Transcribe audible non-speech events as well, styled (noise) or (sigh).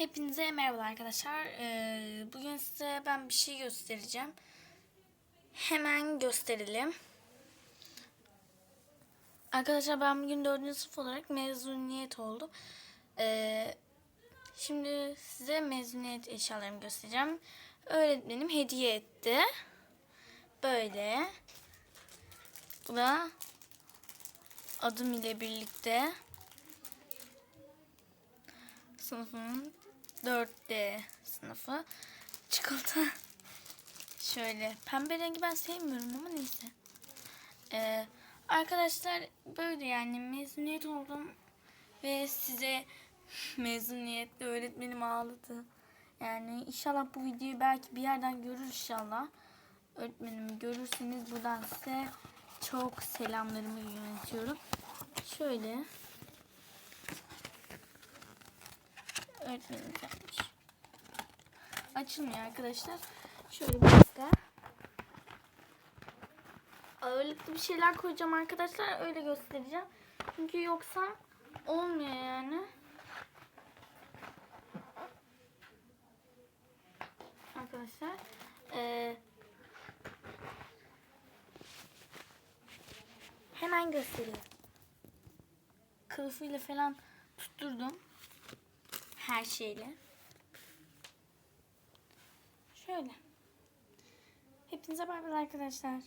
Hepinize merhaba arkadaşlar. Ee, bugün size ben bir şey göstereceğim. Hemen gösterelim. Arkadaşlar ben bugün 4. sınıf olarak mezuniyet oldum. Ee, şimdi size mezuniyet eşyalarımı göstereceğim. Öğretmenim hediye etti. Böyle. Bu da adım ile birlikte sınıfımın 4D sınıfı. Çikolata. Şöyle. Pembe rengi ben sevmiyorum ama neyse. Ee, arkadaşlar böyle yani mezuniyet oldum. Ve size (laughs) mezuniyette öğretmenim ağladı. Yani inşallah bu videoyu belki bir yerden görür inşallah. Öğretmenimi görürseniz buradan size çok selamlarımı yönetiyorum. Şöyle. Öğretmenim yapmış. Açılmıyor arkadaşlar. Şöyle bir dakika. Ağırlıklı bir şeyler koyacağım arkadaşlar. Öyle göstereceğim. Çünkü yoksa olmuyor yani. Arkadaşlar. Ee, hemen göstereyim. Kılıfıyla falan tutturdum her şeyle. Şöyle. Hepinize bay bay arkadaşlar.